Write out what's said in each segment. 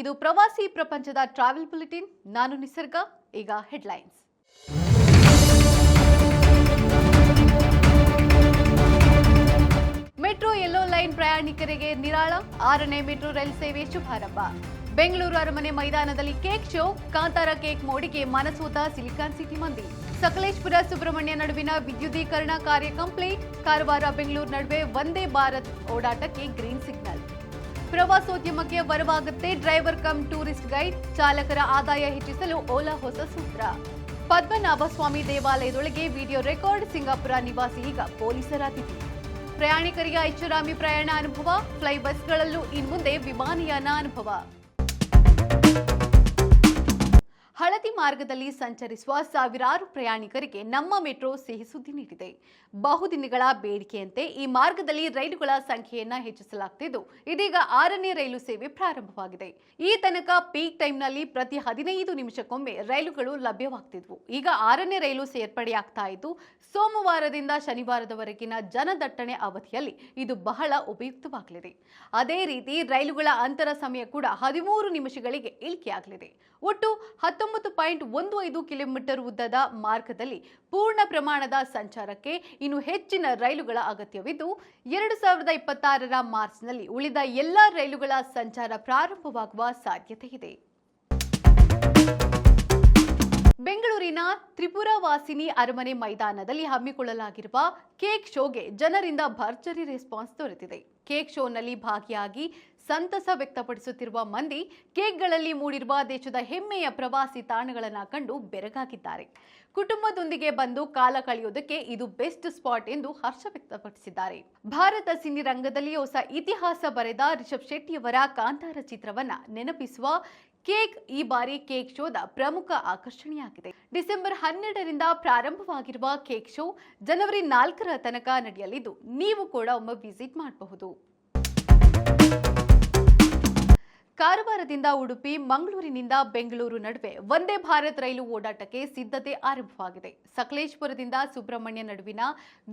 ಇದು ಪ್ರವಾಸಿ ಪ್ರಪಂಚದ ಟ್ರಾವೆಲ್ ಬುಲೆಟಿನ್ ನಾನು ನಿಸರ್ಗ, ಈಗ ಹೆಡ್ಲೈನ್ಸ್ ಮೆಟ್ರೋ ಯೆಲ್ಲೋ ಲೈನ್ ಪ್ರಯಾಣಿಕರಿಗೆ ನಿರಾಳ. ಆರನೇ ಮೆಟ್ರೋ ರೈಲ್ ಸೇವೆ ಶುಭಾರಂಭ. ಬೆಂಗಳೂರು ಅರಮನೆ ಮೈದಾನದಲ್ಲಿ ಕೇಕ್ ಶೋ ಕಾಂತಾರ ಕೇಕ್ ಮೋಡಿಗೆ ಮನಸೋತ ಸಿಲಿಕಾನ್ ಸಿಟಿ ಮಂದಿ. ಸಕಲೇಶ್ಪುರ ಸುಬ್ರಹ್ಮಣ್ಯ ನಡುವಿನ ವಿದ್ಯುದೀಕರಣ ಕಾರ್ಯ ಕಂಪ್ಲೀಟ್ ಕಾರವಾರ ಬೆಂಗಳೂರು ನಡುವೆ ವಂದೇ ಭಾರತ್ ಓಡಾಟಕ್ಕೆ ಗ್ರೀನ್ ಸಿಗ್ನಲ್ ಪ್ರವಾಸೋದ್ಯಮಕ್ಕೆ ವರವಾಗುತ್ತೆ ಡ್ರೈವರ್ ಕಮ್ ಟೂರಿಸ್ಟ್ ಗೈಡ್, ಚಾಲಕರ ಆದಾಯ ಹೆಚ್ಚಿಸಲು ಓಲಾ ಹೊಸ ಸೂತ್ರ. ಪದ್ಮನಾಭ ಸ್ವಾಮಿ ದೇವಾಲಯದೊಳಗೆ ವಿಡಿಯೋ ರೆಕಾರ್ಡ್, ಸಿಂಗಾಪುರ ನಿವಾಸಿ ಈಗ ಪೊಲೀಸರ ಅತಿಥಿ ಪ್ರಯಾಣಿಕರಿಗೆ ಐಷಾರಾಮಿ ಪ್ರಯಾಣ ಅನುಭವ ಫ್ಲೈ ಬಸ್ಗಳಲ್ಲೂ ಇನ್ಮುಂದೆ ವಿಮಾನಯಾನ ಅನುಭವ. ಹಳದಿ ಮಾರ್ಗದಲ್ಲಿ ಸಂಚರಿಸುವ ಸಾವಿರಾರು ಪ್ರಯಾಣಿಕರಿಗೆ ನಮ್ಮ ಮೆಟ್ರೋ ಸಿಹಿ ಸುದ್ದಿ ನೀಡಿದೆ. ಬಹುದಿನಗಳ ಬೇಡಿಕೆಯಂತೆ ಈ ಮಾರ್ಗದಲ್ಲಿ ರೈಲುಗಳ ಸಂಖ್ಯೆಯನ್ನ ಹೆಚ್ಚಿಸಲಾಗುತ್ತಿದ್ದು ಇದೀಗ ಆರನೇ ರೈಲು ಸೇವೆ ಪ್ರಾರಂಭವಾಗಿದೆ. ಈ ತನಕ ಪೀಕ್ ಟೈಮ್ನಲ್ಲಿ ಪ್ರತಿ ಹದಿನೈದು ನಿಮಿಷಕ್ಕೊಮ್ಮೆ ರೈಲುಗಳು ಲಭ್ಯವಾಗ್ತಿದ್ವು. ಈಗ ಆರನೇ ರೈಲು ಸೇರ್ಪಡೆಯಾಗ್ತಾ ಇದ್ದು, ಸೋಮವಾರದಿಂದ ಶನಿವಾರದವರೆಗಿನ ಜನದಟ್ಟಣೆ ಅವಧಿಯಲ್ಲಿ ಇದು ಬಹಳ ಉಪಯುಕ್ತವಾಗಲಿದೆ. ಅದೇ ರೀತಿ ರೈಲುಗಳ ಅಂತರ ಸಮಯ ಕೂಡ ಹದಿಮೂರು ನಿಮಿಷಗಳಿಗೆ ಇಳಿಕೆಯಾಗಲಿದೆ. ಒಟ್ಟು ಹತ್ತೊಂಬತ್ತು ಪಾಯಿಂಟ್ ಒಂದು ಐದು ಕಿಲೋಮೀಟರ್ ಉದ್ದದ ಮಾರ್ಗದಲ್ಲಿ ಪೂರ್ಣ ಪ್ರಮಾಣದ ಸಂಚಾರಕ್ಕೆ ಇನ್ನು ಹೆಚ್ಚಿನ ರೈಲುಗಳ ಅಗತ್ಯವಿದ್ದು, ಎರಡು ಸಾವಿರದ ಇಪ್ಪತ್ತಾರರ ಮಾರ್ಚ್ನಲ್ಲಿ ಉಳಿದ ಎಲ್ಲ ರೈಲುಗಳ ಸಂಚಾರ ಪ್ರಾರಂಭವಾಗುವ ಸಾಧ್ಯತೆ ಇದೆ. ಬೆಂಗಳೂರಿನ ತ್ರಿಪುರ ವಾಸಿನಿ ಅರಮನೆ ಮೈದಾನದಲ್ಲಿ ಹಮ್ಮಿಕೊಳ್ಳಲಾಗಿರುವ ಕೇಕ್ ಶೋಗೆ ಜನರಿಂದ ಭರ್ಜರಿ ರೆಸ್ಪಾನ್ಸ್ ದೊರೆತಿದೆ. ಕೇಕ್ ಶೋನಲ್ಲಿ ಭಾಗಿಯಾಗಿ ಸಂತಸ ವ್ಯಕ್ತಪಡಿಸುತ್ತಿರುವ ಮಂದಿ ಕೇಕ್ಗಳಲ್ಲಿ ಮೂಡಿರುವ ದೇಶದ ಹೆಮ್ಮೆಯ ಪ್ರವಾಸಿ ತಾಣಗಳನ್ನು ಕಂಡು ಬೆರಗಾಗಿದ್ದಾರೆ. ಕುಟುಂಬದೊಂದಿಗೆ ಬಂದು ಕಾಲ ಕಳೆಯುವುದಕ್ಕೆ ಇದು ಬೆಸ್ಟ್ ಸ್ಪಾಟ್ ಎಂದು ಹರ್ಷ ವ್ಯಕ್ತಪಡಿಸಿದ್ದಾರೆ. ಭಾರತ ಸಿನಿರಂಗದಲ್ಲಿ ಹೊಸ ಇತಿಹಾಸ ಬರೆದ ರಿಷಬ್ ಶೆಟ್ಟಿಯವರ ಕಾಂತಾರ ಚಿತ್ರವನ್ನ ನೆನಪಿಸುವ ಕೇಕ್, ಈ ಬಾರಿ ಕೇಕ್ ಶೋದ ಪ್ರಮುಖ ಆಕರ್ಷಣೆಯಾಗಿದೆ. ಡಿಸೆಂಬರ್ ಹನ್ನೆರಡರಿಂದ ಪ್ರಾರಂಭವಾಗಿರುವ ಕೇಕ್ ಶೋ ಜನವರಿ ನಾಲ್ಕರ ತನಕ ನಡೆಯಲಿದ್ದು, ನೀವು ಕೂಡ ಒಮ್ಮೆ ವಿಸಿಟ್ ಮಾಡಬಹುದು. ಕಾರವಾರದಿಂದ ಉಡುಪಿ, ಮಂಗಳೂರಿನಿಂದ ಬೆಂಗಳೂರು ನಡುವೆ ವಂದೇ ಭಾರತ್ ರೈಲು ಓಡಾಟಕ್ಕೆ ಸಿದ್ಧತೆ ಆರಂಭವಾಗಿದೆ. ಸಕಲೇಶ್ಪುರದಿಂದ ಸುಬ್ರಹ್ಮಣ್ಯ ನಡುವಿನ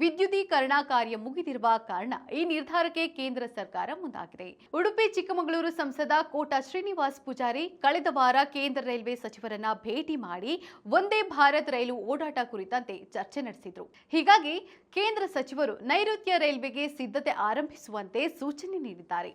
ವಿದ್ಯುದೀಕರಣ ಕಾರ್ಯ ಮುಗಿದಿರುವ ಕಾರಣ ಈ ನಿರ್ಧಾರಕ್ಕೆ ಕೇಂದ್ರ ಸರ್ಕಾರ ಮುಂದಾಗಿದೆ. ಉಡುಪಿ, ಚಿಕ್ಕಮಗಳೂರು ಸಂಸದ ಕೋಟಾ ಶ್ರೀನಿವಾಸ್ ಪೂಜಾರಿ ಕಳೆದ ವಾರ ಕೇಂದ್ರ ರೈಲ್ವೆ ಸಚಿವರನ್ನ ಭೇಟಿ ಮಾಡಿ ವಂದೇ ಭಾರತ್ ರೈಲು ಓಡಾಟ ಕುರಿತಂತೆ ಚರ್ಚೆ ನಡೆಸಿದ್ರು. ಹೀಗಾಗಿ ಕೇಂದ್ರ ಸಚಿವರು ನೈಋತ್ಯ ರೈಲ್ವೆಗೆ ಸಿದ್ಧತೆ ಆರಂಭಿಸುವಂತೆ ಸೂಚನೆ ನೀಡಿದ್ದಾರೆ.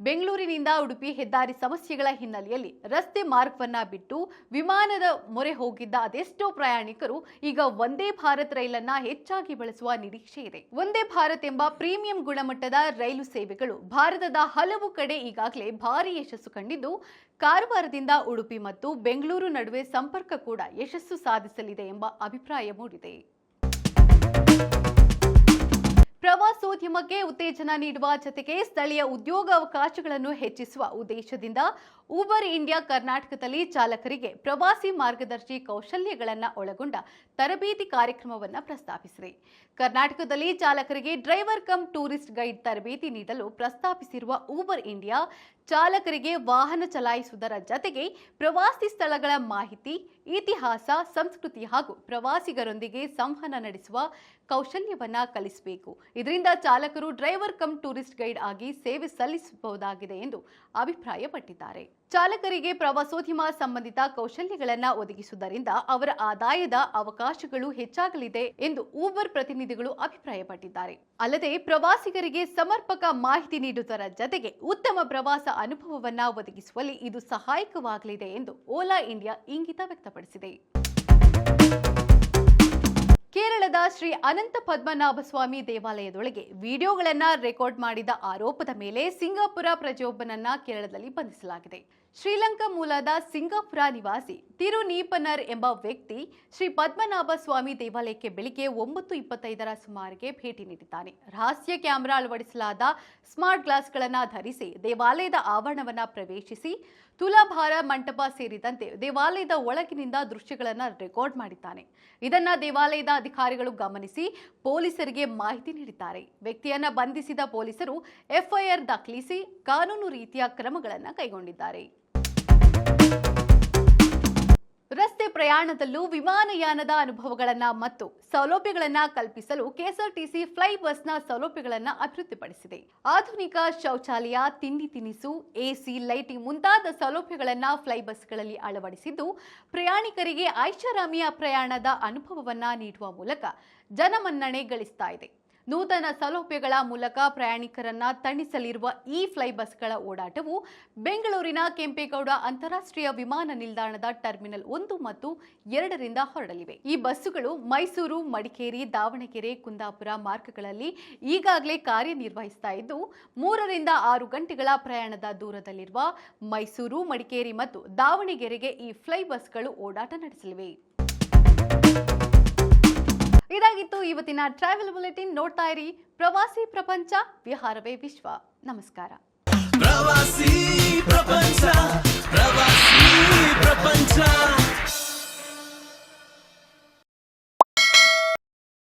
ಬೆಂಗಳೂರಿನಿಂದ ಉಡುಪಿ ಹೆದ್ದಾರಿ ಸಮಸ್ಯೆಗಳ ಹಿನ್ನೆಲೆಯಲ್ಲಿ ರಸ್ತೆ ಮಾರ್ಗವನ್ನ ಬಿಟ್ಟು ವಿಮಾನದ ಮೊರೆ ಹೋಗಿದ್ದ ಅದೆಷ್ಟೋ ಪ್ರಯಾಣಿಕರು ಈಗ ಒಂದೇ ಭಾರತ್ ರೈಲನ್ನ ಹೆಚ್ಚಾಗಿ ಬಳಸುವ ನಿರೀಕ್ಷೆ ಇದೆ. ಒಂದೇ ಭಾರತ್ ಎಂಬ ಪ್ರೀಮಿಯಂ ಗುಣಮಟ್ಟದ ರೈಲು ಸೇವೆಗಳು ಭಾರತದ ಹಲವು ಕಡೆ ಈಗಾಗಲೇ ಭಾರಿ ಯಶಸ್ಸು ಕಂಡಿದ್ದು, ಕಾರವಾರದಿಂದ ಉಡುಪಿ ಮತ್ತು ಬೆಂಗಳೂರು ನಡುವೆ ಸಂಪರ್ಕ ಕೂಡ ಯಶಸ್ಸು ಸಾಧಿಸಲಿದೆ ಎಂಬ ಅಭಿಪ್ರಾಯ ಮೂಡಿದೆ. ಪ್ರವಾಸೋದ್ಯಮಕ್ಕೆ ಉತ್ತೇಜನ ನೀಡುವ ಜೊತೆಗೆ ಸ್ಥಳೀಯ ಉದ್ಯೋಗಾವಕಾಶಗಳನ್ನು ಹೆಚ್ಚಿಸುವ ಉದ್ದೇಶದಿಂದ ಊಬರ್ ಇಂಡಿಯಾ ಕರ್ನಾಟಕದಲ್ಲಿ ಚಾಲಕರಿಗೆ ಪ್ರವಾಸಿ ಮಾರ್ಗದರ್ಶಿ ಕೌಶಲ್ಯಗಳನ್ನು ಒಳಗೊಂಡ ತರಬೇತಿ ಕಾರ್ಯಕ್ರಮವನ್ನು ಪ್ರಸ್ತಾಪಿಸಿದೆ. ಕರ್ನಾಟಕದಲ್ಲಿ ಚಾಲಕರಿಗೆ ಡ್ರೈವರ್ ಕಮ್ ಟೂರಿಸ್ಟ್ ಗೈಡ್ ತರಬೇತಿ ನೀಡಲು ಪ್ರಸ್ತಾಪಿಸಿರುವ ಊಬರ್ ಇಂಡಿಯಾ ಚಾಲಕರಿಗೆ ವಾಹನ ಚಲಾಯಿಸುವುದರ ಜತೆಗೆ ಪ್ರವಾಸಿ ಸ್ಥಳಗಳ ಮಾಹಿತಿ, ಇತಿಹಾಸ, ಸಂಸ್ಕೃತಿ ಹಾಗೂ ಪ್ರವಾಸಿಗರೊಂದಿಗೆ ಸಂವಹನ ನಡೆಸುವ ಕೌಶಲ್ಯವನ್ನ ಕಲಿಸಬೇಕು. ಇದರಿಂದ ಚಾಲಕರು ಡ್ರೈವರ್ ಕಮ್ ಟೂರಿಸ್ಟ್ ಗೈಡ್ ಆಗಿ ಸೇವೆ ಸಲ್ಲಿಸಬಹುದಾಗಿದೆ ಎಂದು ಅಭಿಪ್ರಾಯಪಟ್ಟಿದ್ದಾರೆ. ಚಾಲಕರಿಗೆ ಪ್ರವಾಸೋದ್ಯಮ ಸಂಬಂಧಿತ ಕೌಶಲ್ಯಗಳನ್ನು ಒದಗಿಸುವುದರಿಂದ ಅವರ ಆದಾಯದ ಅವಕಾಶಗಳು ಹೆಚ್ಚಾಗಲಿದೆ ಎಂದು ಊಬರ್ ಪ್ರತಿನಿಧಿಗಳು ಅಭಿಪ್ರಾಯಪಟ್ಟಿದ್ದಾರೆ. ಅಲ್ಲದೆ ಪ್ರವಾಸಿಗರಿಗೆ ಸಮರ್ಪಕ ಮಾಹಿತಿ ನೀಡುವುದರ ಜತೆಗೆ ಉತ್ತಮ ಪ್ರವಾಸ ಅನುಭವವನ್ನು ಒದಗಿಸುವಲ್ಲಿ ಇದು ಸಹಾಯಕವಾಗಲಿದೆ ಎಂದು ಓಲಾ ಇಂಡಿಯಾ ಇಂಗಿತ ವ್ಯಕ್ತಪಡಿಸಿದೆ. ಕೇರಳದ ಶ್ರೀ ಅನಂತ ಪದ್ಮನಾಭ ಸ್ವಾಮಿ ದೇವಾಲಯದೊಳಗೆ ವಿಡಿಯೋಗಳನ್ನು ರೆಕಾರ್ಡ್ ಮಾಡಿದ ಆರೋಪದ ಮೇಲೆ ಸಿಂಗಾಪುರ ಪ್ರಜೆಯೊಬ್ಬನನ್ನ ಕೇರಳದಲ್ಲಿ ಬಂಧಿಸಲಾಗಿದೆ. ಶ್ರೀಲಂಕಾ ಮೂಲದ ಸಿಂಗಾಪುರ ನಿವಾಸಿ ತಿರುನೀಪನರ್ ಎಂಬ ವ್ಯಕ್ತಿ ಶ್ರೀ ಪದ್ಮನಾಭ ಸ್ವಾಮಿ ದೇವಾಲಯಕ್ಕೆ ಬೆಳಿಗ್ಗೆ ಒಂಬತ್ತು ಇಪ್ಪತ್ತೈದರ ಸುಮಾರಿಗೆ ಭೇಟಿ ನೀಡಿದ್ದಾನೆ. ರಹಸ್ಯ ಕ್ಯಾಮೆರಾ ಅಳವಡಿಸಲಾದ ಸ್ಮಾರ್ಟ್ ಗ್ಲಾಸ್ಗಳನ್ನು ಧರಿಸಿ ದೇವಾಲಯದ ಆವರಣವನ್ನು ಪ್ರವೇಶಿಸಿ ತುಲಾಭಾರ ಮಂಟಪ ಸೇರಿದಂತೆ ದೇವಾಲಯದ ಒಳಗಿನಿಂದ ದೃಶ್ಯಗಳನ್ನು ರೆಕಾರ್ಡ್ ಮಾಡಿದ್ದಾನೆ. ಇದನ್ನು ದೇವಾಲಯದ ಅಧಿಕಾರಿಗಳು ಗಮನಿಸಿ ಪೊಲೀಸರಿಗೆ ಮಾಹಿತಿ ನೀಡಿದ್ದಾರೆ. ವ್ಯಕ್ತಿಯನ್ನ ಬಂಧಿಸಿದ ಪೊಲೀಸರು ಎಫ್ಐಆರ್ ದಾಖಲಿಸಿ ಕಾನೂನು ರೀತಿಯ ಕ್ರಮಗಳನ್ನು ಕೈಗೊಂಡಿದ್ದಾರೆ. ರಸ್ತೆ ಪ್ರಯಾಣದಲ್ಲೂ ವಿಮಾನಯಾನದ ಅನುಭವಗಳನ್ನು ಮತ್ತು ಸೌಲಭ್ಯಗಳನ್ನು ಕಲ್ಪಿಸಲು ಕೆಎಸ್ಆರ್ಟಿಸಿ ಫ್ಲೈ ಬಸ್ನ ಸೌಲಭ್ಯಗಳನ್ನು ಅಭಿವೃದ್ಧಿಪಡಿಸಿದೆ. ಆಧುನಿಕ ಶೌಚಾಲಯ, ತಿಂಡಿ ತಿನಿಸು, ಎಸಿ, ಲೈಟಿಂಗ್ ಮುಂತಾದ ಸೌಲಭ್ಯಗಳನ್ನು ಫ್ಲೈ ಬಸ್ಗಳಲ್ಲಿ ಅಳವಡಿಸಿದ್ದು, ಪ್ರಯಾಣಿಕರಿಗೆ ಐಷಾರಾಮಿಯ ಪ್ರಯಾಣದ ಅನುಭವವನ್ನು ನೀಡುವ ಮೂಲಕ ಜನಮನ್ನಣೆ ಗಳಿಸ್ತಾ ಇದೆ. ನೂತನ ಸೌಲಭ್ಯಗಳ ಮೂಲಕ ಪ್ರಯಾಣಿಕರನ್ನ ತಣಿಸಲಿರುವ ಈ ಫ್ಲೈ ಬಸ್ಗಳ ಓಡಾಟವು ಬೆಂಗಳೂರಿನ ಕೆಂಪೇಗೌಡ ಅಂತಾರಾಷ್ಟ್ರೀಯ ವಿಮಾನ ನಿಲ್ದಾಣದ ಟರ್ಮಿನಲ್ ಒಂದು ಮತ್ತು ಎರಡರಿಂದ ಹೊರಡಲಿವೆ. ಈ ಬಸ್ಸುಗಳು ಮೈಸೂರು, ಮಡಿಕೇರಿ, ದಾವಣಗೆರೆ, ಕುಂದಾಪುರ ಮಾರ್ಗಗಳಲ್ಲಿ ಈಗಾಗಲೇ ಕಾರ್ಯನಿರ್ವಹಿಸ್ತಾ ಇದ್ದು, ಮೂರರಿಂದ ಆರು ಗಂಟೆಗಳ ಪ್ರಯಾಣದ ದೂರದಲ್ಲಿರುವ ಮೈಸೂರು, ಮಡಿಕೇರಿ ಮತ್ತು ದಾವಣಗೆರೆಗೆ ಈ ಫ್ಲೈ ಬಸ್ಗಳು ಓಡಾಟ ನಡೆಸಲಿವೆ. ಇದಾಗಿತ್ತು ಇವತ್ತಿನ ಟ್ರಾವೆಲ್ ಬುಲೆಟಿನ್ ನೋಡ್ತಾ ಇರಿ. ಪ್ರವಾಸಿ ಪ್ರಪಂಚ, ವಿಹಾರವೇ ವಿಶ್ವ. ನಮಸ್ಕಾರ. ಪ್ರವಾಸಿ ಪ್ರಪಂಚ ಪ್ರವಾಸಿ ಪ್ರಪಂಚ.